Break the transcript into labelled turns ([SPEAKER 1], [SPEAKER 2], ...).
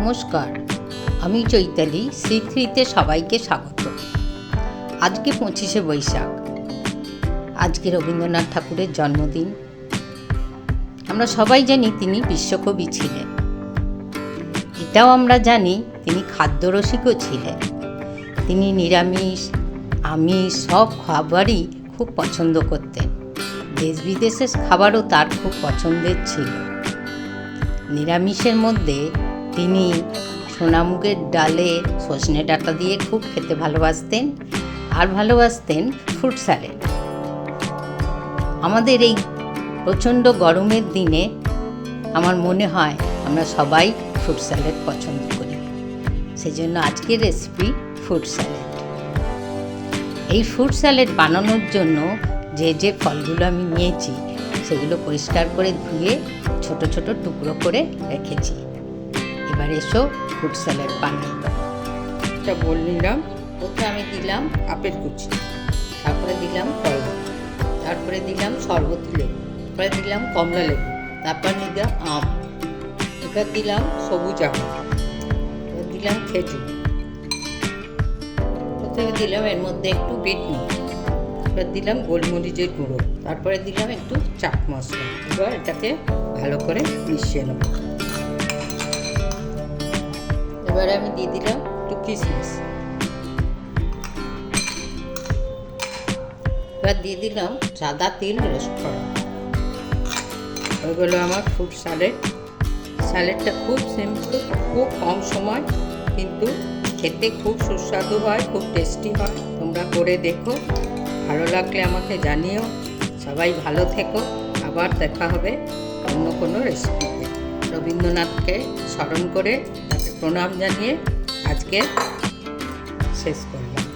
[SPEAKER 1] নমস্কার। আমি চৈতালি, শ্রীথ্রিতে সবাইকে স্বাগত। আজকে পঁচিশে বৈশাখ। আজকে রবীন্দ্রনাথ ঠাকুরের জন্মদিন। আমরা সবাই জানি তিনি বিশ্বকবি ছিলেন। এটাও আমরা জানি তিনি খাদ্যরসিকও ছিলেন। তিনি নিরামিষ, আমিষ সব খাবারই খুব পছন্দ করতেন। দেশ বিদেশের খাবারও তার খুব পছন্দের ছিল। নিরামিষের মধ্যে তিনি সোনামুগের ডালে সজনে ডাঁটা দিয়ে খুব খেতে ভালোবাসতেন আর ভালোবাসতেন ফ্রুট স্যালাড। আমাদের এই প্রচণ্ড গরমের দিনে আমার মনে হয় আমরা সবাই ফ্রুট স্যালাড পছন্দ করি। সেই জন্য আজকের রেসিপি ফ্রুট স্যালাড। এই ফ্রুট স্যালাড বানানোর জন্য যে যে ফলগুলো আমি নিয়েছি, সেগুলো পরিষ্কার করে ধুয়ে ছোট ছোট টুকরো করে রেখেছি। এবার এসো ফ্রুট স্যালাড বানাই।
[SPEAKER 2] এটা বল নিলাম
[SPEAKER 1] প্রথমে আমি দিলাম
[SPEAKER 2] আপেল কুচি,
[SPEAKER 1] তারপরে দিলাম কলা তারপরে দিলাম শরবতি লেবু, তারপরে দিলাম কমলা লেবু, তারপর দিলাম আম, এবার দিলাম
[SPEAKER 2] সবুজ আম
[SPEAKER 1] দিলাম খেজুর, প্রথমে দিলাম এর মধ্যে একটু বিট
[SPEAKER 2] এবার দিলাম গোলমরিচের গুঁড়ো,
[SPEAKER 1] তারপরে দিলাম একটু
[SPEAKER 2] চাট মশলা, এবার এটাকে ভালো করে মিশিয়ে নেব।
[SPEAKER 1] এবারে আমি দিয়ে দিলাম
[SPEAKER 2] একটু কিশমিশ
[SPEAKER 1] এবার দিয়ে দিলাম সাদা তিল রোস্ট করা।
[SPEAKER 2] ওইগুলো আমার ফ্রুট স্যালেড স্যালেডটা খুব সিম্পল খুব কম সময়, কিন্তু খেতে খুব সুস্বাদু হয়, খুব টেস্টি হয়। তোমরা করে দেখো। ভালো লাগলে আমাকে জানিও। সবাই ভালো থেকো। আবার দেখা হবে অন্য কোনো রেসিপিতে রবীন্দ্রনাথকে স্মরণ করে প্রণাম জানিয়ে আজকে শেষ করলাম।